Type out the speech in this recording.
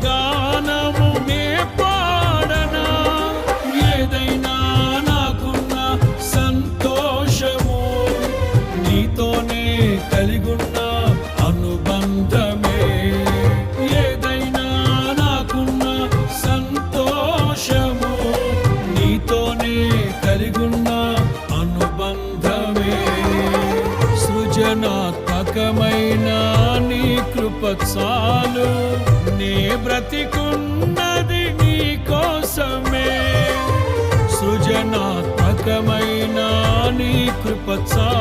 ఆనందగానము నే పాడనా? ఏదైనా నాకున్న సంతోషము నీతోనే కలిగున్న అనుబంధమే. ఏదైనా నాకున్న సంతోషము నీతోనే కలిగున్న అనుబంధమే. సృజనాత్మకమైన కృప చాలు నే బ్రతికున్నది నీ కోసమే. సృజనాత్మకమైన నీ కృప చాలు